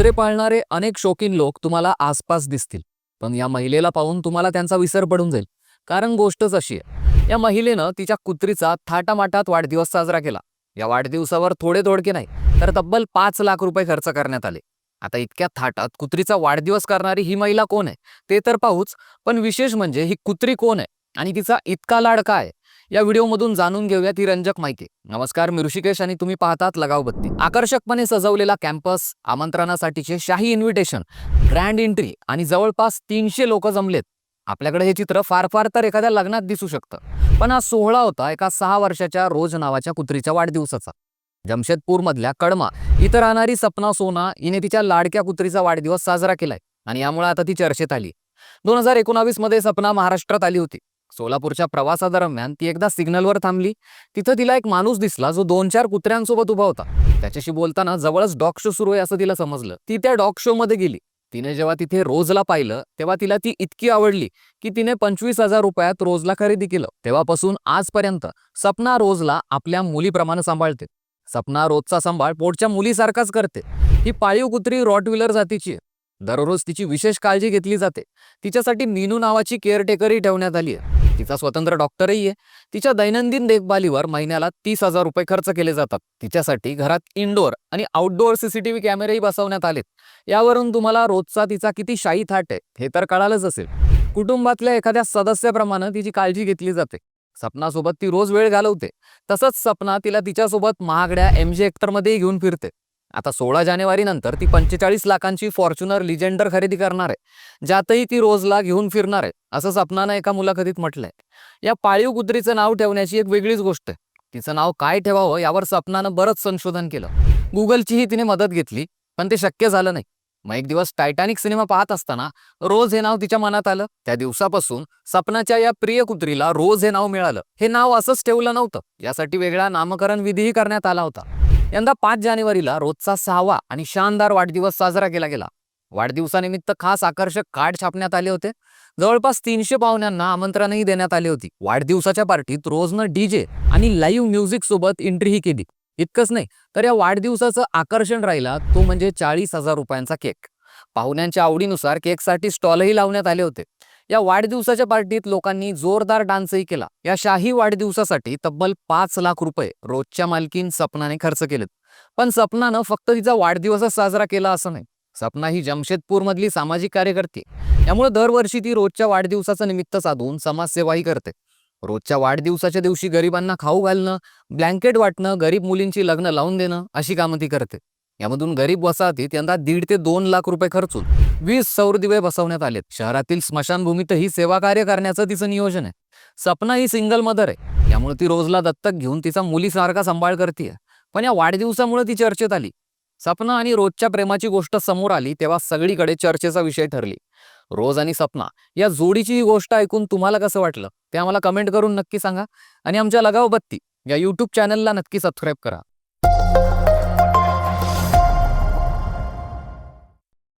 कुत्रे पाळणारे अनेक शौकीन लोक तुम्हाला आसपास दिसतील. पण या महिलेला पाहून तुम्हाला त्यांचा विसर पडून जाईल. कारण गोष्टच अशी आहे. या महिलेनं तिच्या कुत्रीचा थाटामाटात वाढदिवस साजरा केला. या वाढदिवसावर थोडे थोडके नाही तर तब्बल पाच लाख रुपये खर्च करण्यात आले. आता इतक्या थाटात कुत्रीचा वाढदिवस करणारी ही महिला कोण आहे? ते तर पाहूच पण विशेष म्हणजे ही कुत्री कोण आहे? आणि तिचा इतका लाड काय? या व्हिडिओमधून जाणून घेऊया ती रंजक माहिती. नमस्कार मी ऋषिकेश आणि तुम्ही पाहतात लगाव बत्ती. आकर्षकपणे सजवलेला कॅम्पस आमंत्रणासाठीचे शाही इन्व्हिटेशन ग्रँड एंट्री आणि जवळपास तीनशे लोक जमलेत. आपल्याकडे हे चित्र फार फार तर एखाद्या लग्नात दिसू शकतं. पण हा सोहळा होता एका सहा वर्षाच्या रोज नावाच्या कुत्रीच्या वाढदिवसाचा. जमशेदपूरमधल्या कडमा इथं राहणारी सपना सोना हिने तिच्या लाडक्या कुत्रीचा वाढदिवस साजरा केलाय आणि यामुळे आता ती चर्चेत आली. दोन हजार एकोणावीसमध्ये सपना महाराष्ट्रात आली होती. सोलापूरच्या प्रवासादरम्यान ती एकदा सिग्नलवर थांबली. तिथं तिला एक माणूस दिसला जो दोन चार कुत्र्यांसोबत उभा होता. त्याच्याशी बोलताना जवळच डॉग शो सुरू आहे असं तिला समजलं. ती त्या डॉग शो मध्ये गेली. तिने जेव्हा तिथे रोजला पाहिलं तेव्हा तिला ती इतकी आवडली की तिने पंचवीस हजार रुपयात रोजला खरेदी केलं. तेव्हापासून आजपर्यंत सपना रोजला आपल्या मुलीप्रमाणे सांभाळते. सपना रोजचा सांभाळ पोटच्या मुलीसारखाच करते. ही पाळीव कुत्री रॉटविलर जातीची आहे. दररोज तिची विशेष काळजी घेतली जाते. तिच्यासाठी मीनू नावाची केअरटेकरही ठेवण्यात आली आहे. तिचा स्वतंत्र डॉक्टरही आहे. तिच्या दैनंदिन देखभालीवर महिन्याला तीस हजार रुपये खर्च केले जातात. तिच्यासाठी घरात इनडोअर आणि आउटडोअर सीसीटीव्ही कॅमेरेही बसवण्यात आलेत. यावरून तुम्हाला रोजचा तिचा किती शाही थाट आहे हे तर कळालंच असेल. कुटुंबातल्या एखाद्या सदस्याप्रमाणे तिची काळजी घेतली जाते. सपनासोबत ती रोज वेळ घालवते. तसंच सपना तिला तिच्यासोबत महागड्या एम जी एक्टरमध्येही घेऊन फिरते. आता सोळा जानेवारी नंतर ती पंचेचाळीस लाखांची फॉर्च्युनर लिजेंडर खरेदी करणार आहे ज्यातही ती रोजला घेऊन फिरणार आहे असं सपनानं एका मुलाखतीत म्हटलंय. या पाळीव कुत्रीचं नाव ठेवण्याची एक वेगळीच गोष्ट आहे. तिचं नाव काय ठेवावं यावर सपनानं बरंच संशोधन केलं. गुगलचीही तिने मदत घेतली पण ते शक्य झालं नाही. मग एक दिवस टायटॅनिक सिनेमा पाहत असताना रोज हे नाव तिच्या मनात आलं. त्या दिवसापासून सपनाच्या या प्रिय कुत्रीला रोज हे नाव मिळालं. हे नाव असंच ठेवलं नव्हतं. यासाठी वेगळा नामकरण विधीही करण्यात आला होता. यंदा पाच जानेवारीला रोजचा सहावा आणि शानदार वाढदिवस साजरा केला गेला. वाढदिवसानिमित्त खास आकर्षक कार्ड छापण्यात आले होते. जवळपास तीनशे पाहुण्यांना आमंत्रणही देण्यात आली होती. वाढदिवसाच्या पार्टीत रोजनं डीजे आणि लाईव्ह म्युझिक सोबत एंट्रीही केली. इतकंच नाही तर या वाढदिवसाचं आकर्षण राहिला तो म्हणजे चाळीस हजार रुपयांचा केक पाहुण्यांच्या आवडीनुसार केकसाठी स्टॉलही लावण्यात आले होते. या वाढदिवसाच्या पार्टीत लोकांनी जोरदार डान्सही केला. या शाही वाढदिवसासाठी तब्बल पाच लाख रुपये रोजच्या मालकीन सपनाने खर्च केलेत. पण सपनानं फक्त तिचा वाढदिवसच साजरा केला असं नाही. सपना ही जमशेदपूर मधली सामाजिक कार्यकर्ती त्यामुळे दरवर्षी ती रोजच्या वाढदिवसाचं निमित्त साधून समाजसेवाही करते. रोजच्या वाढदिवसाच्या दिवशी गरिबांना खाऊ घालणं ब्लँकेट वाटणं गरीब मुलींची लग्न लावून देणं अशी कामं ती करते. यामधून गरीब वसाहतीत यंदा दीड ते दोन लाख रुपये खर्चून वीस सौर दिवे बसवण्यात आलेत. शहरातील स्मशानभूमीत ही सेवा कार्य करण्याचं तिचं नियोजन आहे. सपना ही सिंगल मदर आहे. त्यामुळे ती रोजला दत्तक घेऊन तिचा मुलीसारखा सांभाळ करते पण या वाढदिवसामुळे ती चर्चेत आली. सपना आणि रोजच्या प्रेमाची गोष्ट समोर आली तेव्हा सगळीकडे चर्चेचा विषय ठरली. रोज आणि सपना या जोडीची ही गोष्ट ऐकून तुम्हाला कसं वाटलं? ते आम्हाला कमेंट करून नक्की सांगा. आणि आमच्या लगाव बत्ती या यूट्यूब चॅनलला नक्की सबस्क्राईब करा.